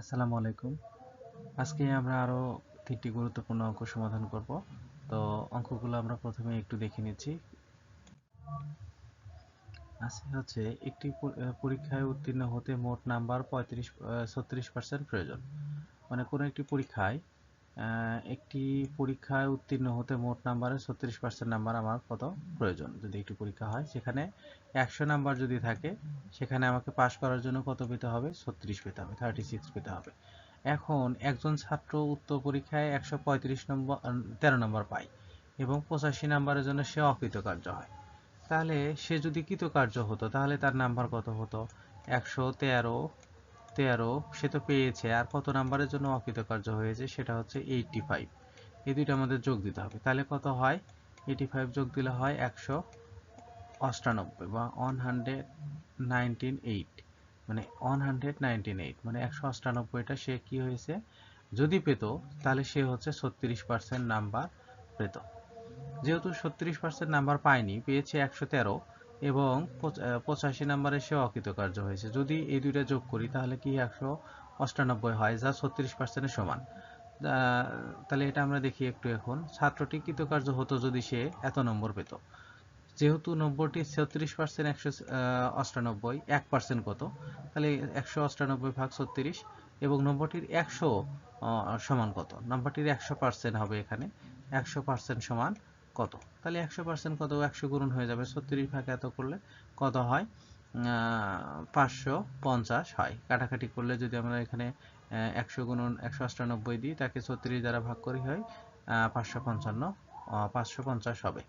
আসসালামু আলাইকুম। আজকে আমরা আরও তিনটি গুরুত্বপূর্ণ অঙ্ক সমাধান করব। তো অঙ্কগুলো আমরা প্রথমে একটু দেখে নিচ্ছি। আজকে হচ্ছে, একটি পরীক্ষায় উত্তীর্ণ হতে মোট নাম্বার পঁয়ত্রিশ ছত্রিশ পার্সেন্ট প্রয়োজন। মানে কোনো একটি পরীক্ষায় একটি পরীক্ষায় উত্তীর্ণ হতে মোট নাম্বারের ছত্রিশ পার্সেন্ট নাম্বার আমার কত প্রয়োজন? যদি একটি পরীক্ষা হয়, সেখানে একশো নাম্বার যদি থাকে, সেখানে আমাকে পাশ করার জন্য কত পেতে হবে? ছত্রিশ পেতে হবে থার্টি সিক্স পেতে হবে। এখন একজন ছাত্র উত্তর পরীক্ষায় একশো পঁয়ত্রিশ নম্বর তেরো নম্বর পায় এবং পঁচাশি নাম্বারের জন্য সে অকৃতকার্য হয়। তাহলে সে যদি কৃতকার্য হতো, তাহলে তার নাম্বার কত হতো? একশো তেরো তেরো সে তো পেয়েছে, আর কত নাম্বারের জন্য অকৃতকার্য হয়েছে সেটা হচ্ছে এইটটি ফাইভ এই দুইটা আমাদের যোগ দিতে হবে। তাহলে কত হয়? এইটি ফাইভ যোগ দিলে হয় একশো অষ্টানব্বই বা ওয়ান হান্ড্রেড নাইনটিন এইট মানে ওয়ান হান্ড্রেড নাইনটিন এইট মানে একশো অষ্টানব্বইটা সে কি হয়েছে? যদি পেত, তাহলে সে হচ্ছে ছত্রিশ পার্সেন্ট নাম্বার পেত। যেহেতু ছত্রিশ পার্সেন্ট নাম্বার পায়নি, পেয়েছে একশো তেরো এবং পঁচাশি নাম্বারে সে অকৃতকার্য হয়েছে। যদি এই দুইটা যোগ করি, তাহলে কি একশো অষ্টানব্বই হয়? যা ছত্রিশ পার্সেন্টের সমান। তাহলে এটা আমরা দেখি একটু এখন। ছাত্রটি কৃতকার্য হতো যদি সে এত নম্বর পেত। যেহেতু নব্বইটি ছত্রিশ পার্সেন্ট একশো অষ্টানব্বই, এক পার্সেন্ট কত? তাহলে একশো অষ্টানব্বই ভাগ ছত্রিশ এবং নম্বরটির একশো সমান কত? নম্বরটির একশো পার্সেন্ট হবে এখানে। একশো পার্সেন্ট সমান কত? তাহলে একশো পার্সেন্ট কত? একশো গুণন হয়ে যাবে ছত্রিশ ভাগ এত করলে কত হয়? পাঁচশো পঞ্চাশ হয়। কাটাকাটি করলে যদি আমরা এখানে একশো গুণন একশো অষ্টানব্বই দিই, তাকে ছত্রিশ দ্বারা ভাগ করি হয় পাঁচশো পঞ্চান্ন পাঁচশো পঞ্চাশ হবে।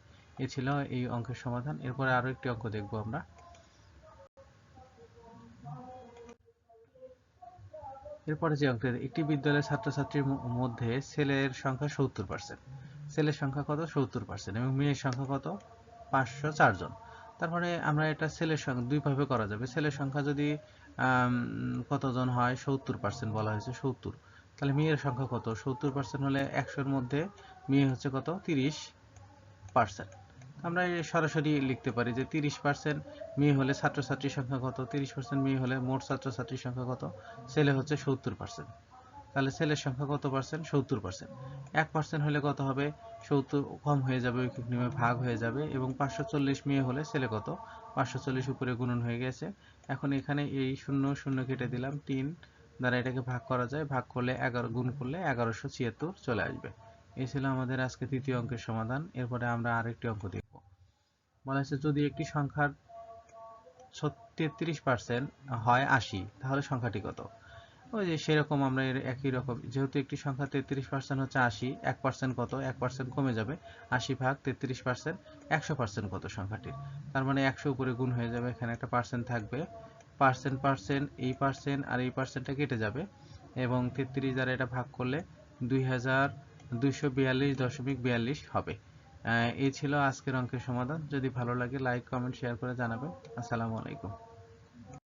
এ ছিল এই অঙ্কের সমাধান। এরপরে আরও একটি অঙ্ক দেখব আমরা। এরপরে যে অঙ্কটা একটি বিদ্যালয়ের ছাত্রছাত্রীর মধ্যে ছেলের সংখ্যা সত্তর পার্সেন্ট ছেলের সংখ্যা কত? সত্তর পার্সেন্ট এবং মেয়ের সংখ্যা কত? পাঁচশো চারজন তারপরে আমরা এটা ছেলের সংখ্যা দুই ভাবে করা যাবে। ছেলের সংখ্যা যদি কতজন হয়? সত্তর পার্সেন্ট বলা হয়েছে, সত্তর। তাহলে মেয়ের সংখ্যা কত? সত্তর পার্সেন্ট হলে একশোর মধ্যে মেয়ে হচ্ছে কত? তিরিশ পার্সেন্ট আমরা সরাসরি লিখতে পারি যে তিরিশ পার্সেন্ট মেয়ে হলে ছাত্রছাত্রীর সংখ্যা কত? তিরিশ পার্সেন্ট মেয়ে হলে মোট ছাত্রছাত্রীর সংখ্যা কত? ছেলে হচ্ছে সত্তর পার্সেন্ট তাহলে ছেলের সংখ্যা কত পার্সেন্ট সত্তর পার্সেন্ট এক পার্সেন্ট হলে কত হবে? সত্তর কম হয়ে যাবে ঐকিক নিয়মে ভাগ হয়ে যাবে এবং পাঁচশো চল্লিশ মেয়ে হলে ছেলে কত? পাঁচশো চল্লিশ উপরে গুণন হয়ে গেছে। এখন এখানে এই শূন্য শূন্য কেটে দিলাম, তিন দ্বারা এটাকে ভাগ করা যায়। ভাগ করলে এগারো, গুণ করলে এগারোশো ছিয়াত্তর চলে আসবে। এই ছিল আমাদের আজকে তৃতীয় অঙ্কের সমাধান। এরপরে আমরা আরেকটি অঙ্ক দেখব। বলা হচ্ছে যদি একটি সংখ্যার তেত্রিশ পার্সেন্ট হয় আশি, তাহলে সংখ্যাটি কত? ওই যে সেরকম আমরা এর একই রকম। যেহেতু একটি সংখ্যা তেত্রিশ পার্সেন্ট হচ্ছে আশি, এক পার্সেন্ট কত? এক পার্সেন্ট কমে যাবে। আশি ভাগ তেত্রিশ পার্সেন্ট একশো পার্সেন্ট কত সংখ্যাটির? তার মানে একশো উপরে গুণ হয়ে যাবে, এখানে একটা পার্সেন্ট থাকবে। পার্সেন্ট পার্সেন্ট এই পার্সেন্ট আর এই পার্সেন্টটা কেটে যাবে এবং তেত্রিশ দ্বারা এটা ভাগ করলে দুই হাজার দুইশো বিয়াল্লিশ দশমিক বিয়াল্লিশ হবে। এই ছিল আজকের অঙ্কের সমাধান। যদি ভালো লাগে লাইক কমেন্ট শেয়ার করে জানাবেন। আসসালামু আলাইকুম।